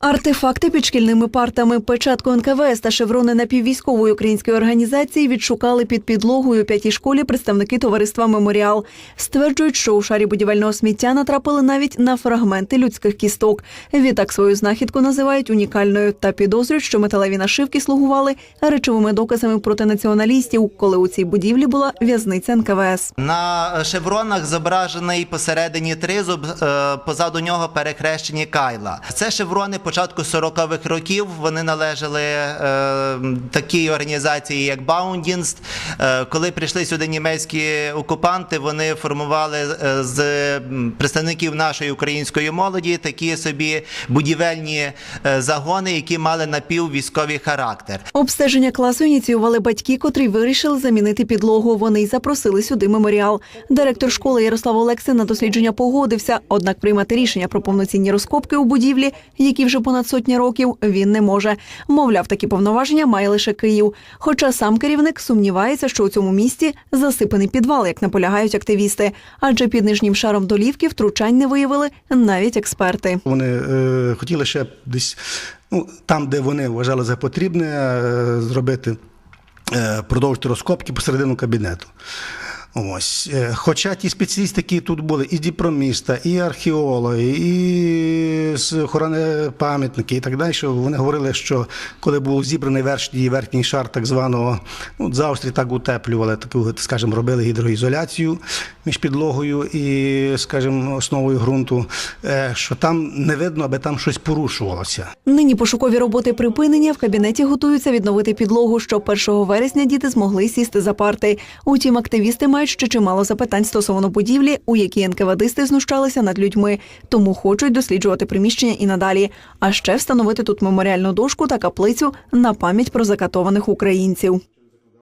Артефакти під шкільними партами, печатку НКВС та шеврони напіввійськової української організації відшукали під підлогою п'ятій школі представники товариства Меморіал. Стверджують, що у шарі будівельного сміття натрапили навіть на фрагменти людських кісток. Відтак свою знахідку називають унікальною та підозрюють, що металеві нашивки слугували речовими доказами проти націоналістів, коли у цій будівлі була в'язниця НКВС. На шевронах зображений посередині тризуб, е, позаду нього перехрещені кайла. Це шеврони початку 40-х років. Вони належали е, такій організації, як Баундінст. Е, коли прийшли сюди німецькі окупанти, вони формували е, з представників нашої української молоді такі собі будівельні е, загони, які мали напіввійськовий характер. Обстеження класу ініціювали батьки, котрі вирішили замінити підлогу. Вони й запросили сюди меморіал. Директор школи Ярослав Олексин на дослідження погодився. Однак приймати рішення про повноцінні розкопки у будівлі, які вже понад сотні років, він не може. Мовляв, такі повноваження має лише Київ. Хоча сам керівник сумнівається, що у цьому місті засипаний підвал, як наполягають активісти. Адже під нижнім шаром долівки втручань не виявили навіть експерти. Вони е, хотіли ще десь ну, там, де вони вважали за потрібне, е, зробити, е, продовжити розкопки посередину кабінету. Ось. Е, Хоча ті спеціалісти, які тут були, і діпроміста, і археологи, і з охорони пам'ятники, і так далі, вони говорили, що коли був зібраний верхній верхній шар так званого, ну, з Австрії так утеплювали, таку, скажімо, робили гідроізоляцію між підлогою і, скажімо, основою ґрунту, е, що там не видно, аби там щось порушувалося. Нині пошукові роботи припинені. В кабінеті готуються відновити підлогу, щоб 1 вересня діти змогли сісти за парти. Утім, активісти мають ще чимало запитань стосовно будівлі, у якій НКВДисти знущалися над людьми, тому хочуть досліджувати приміщення і надалі. А ще встановити тут меморіальну дошку та каплицю на пам'ять про закатованих українців.